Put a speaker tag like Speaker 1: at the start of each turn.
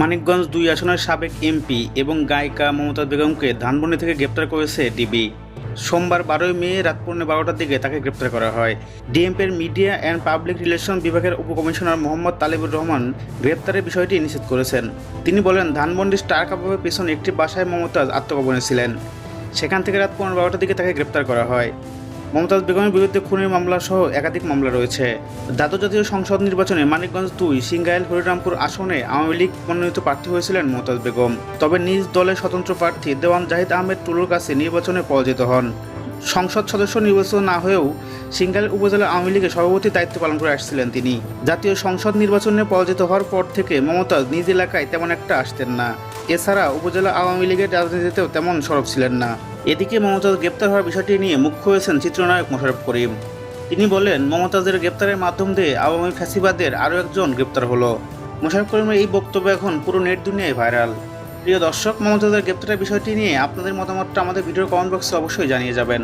Speaker 1: মানিকগঞ্জ দুই আসনের সাবেক এমপি এবং গায়িকা মমতা বেগমকে ধানবন্দি থেকে গ্রেপ্তার করেছে ডিবি। সোমবার বারোই মে রাত পৌনে বারোটার দিকে তাকে গ্রেপ্তার করা হয়। ডিএমপির মিডিয়া অ্যান্ড পাবলিক রিলেশন বিভাগের উপকমিশনার মোহাম্মদ তালিবুর রহমান গ্রেপ্তারের বিষয়টি নিশ্চিত করেছেন। তিনি বলেন, ধানমন্ডি স্টার কাবাবের পেছনে একটি বাসায় মমতাজ আত্মগোপনে ছিলেন। সেখান থেকে রাত পৌনে বারোটার দিকে তাকে গ্রেপ্তার করা হয়। মমতাজ বেগমের বিরুদ্ধে খুনের মামলা সহ একাধিক মামলা রয়েছে। দ্বাদশ জাতীয় সংসদ নির্বাচনে মানিকগঞ্জ দুই, সিঙ্গাইল, হরিরামপুর আসনে আওয়ামী লীগ মনোনীত প্রার্থী হয়েছিলেন মমতাজ বেগম। তবে নিজ দলের স্বতন্ত্র প্রার্থী দেওয়ান জাহিদ আহমেদ টুলুর কাছে নির্বাচনে পরাজিত হন। সংসদ সদস্য নির্বাচিত না হয়েও সিঙ্গাইল উপজেলা আওয়ামী লীগের সভাপতির দায়িত্ব পালন করে আসছিলেন তিনি। জাতীয় সংসদ নির্বাচনে পরাজিত হওয়ার পর থেকে মমতাজ নিজ এলাকায় তেমন একটা আসতেন না। এছাড়া উপজেলা আওয়ামী লীগের রাজনীতিতেও তেমন সরব ছিলেন না। এদিকে মমতাজ গ্রেপ্তার হওয়ার বিষয়টি নিয়ে মুখ্য হয়েছেন চিত্রনায়ক মোশারফ করিম। তিনি বলেন, মমতাজের গ্রেপ্তারের মাধ্যম দিয়ে আওয়ামী ফ্যাসিবাদের আরও একজন গ্রেপ্তার হলো। মোশারফ করিমের এই বক্তব্য এখন পুরো নেট দুনিয়ায় ভাইরাল। প্রিয় দর্শক, মমতাজের গ্রেপ্তারের বিষয়টি নিয়ে আপনাদের মতামতটা আমাদের ভিডিও কমেন্ট বক্সে অবশ্যই জানিয়ে যাবেন।